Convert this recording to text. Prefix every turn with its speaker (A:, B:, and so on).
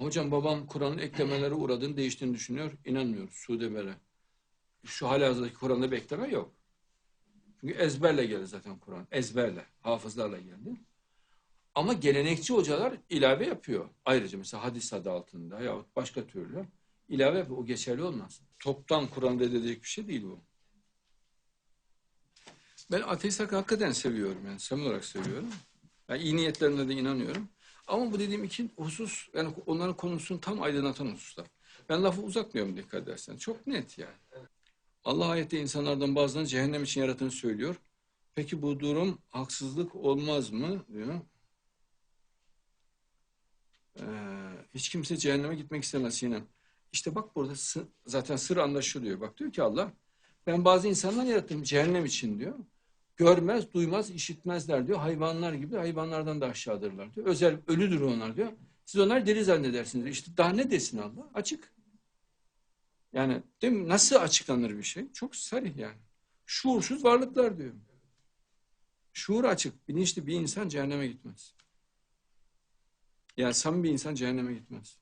A: Hocam babam Kur'an'ın eklemelere uğradığını değiştiğini düşünüyor. İnanmıyoruz. Sude Bere. Şu halihazırdaki Kur'an'da bir ekleme yok. Çünkü ezberle geldi zaten Kur'an. Ezberle. Hafızlarla geldi. Ama gelenekçi hocalar ilave yapıyor. Ayrıca mesela hadis adı altında yahut başka türlü ilave yapıyor. O geçerli olmaz. Toptan Kur'an'da edilecek bir şey değil bu. Ben ateist hakikaten seviyorum yani samimi olarak seviyorum. Yani iyi niyetlerine de inanıyorum. Ama bu dediğim iki husus yani onların konusunu tam aydınlatan hususlar. Ben lafı uzatmıyorum dikkat edersen. Çok net yani. Allah ayette insanlardan bazılarını cehennem için yarattığını söylüyor. Peki bu durum haksızlık olmaz mı diyor. Ee, hiç kimse cehenneme gitmek istemez Sinem. İşte bak burada zaten sır anlaşılıyor. Bak diyor ki Allah ben bazı insanlar yarattım cehennem için diyor. Görmez, duymaz, işitmezler diyor. Hayvanlar gibi hayvanlardan da aşağıdırlar diyor. Özel ölüdür onlar diyor. Siz onlar deli zannedersiniz. İşte daha ne desin Allah? Açık. Yani değil mi? Nasıl açıklanır bir şey? Çok sarih yani. Şuursuz varlıklar diyor. Şuur açık, bilinçli bir insan cehenneme gitmez. Yani samimi bir insan cehenneme gitmez.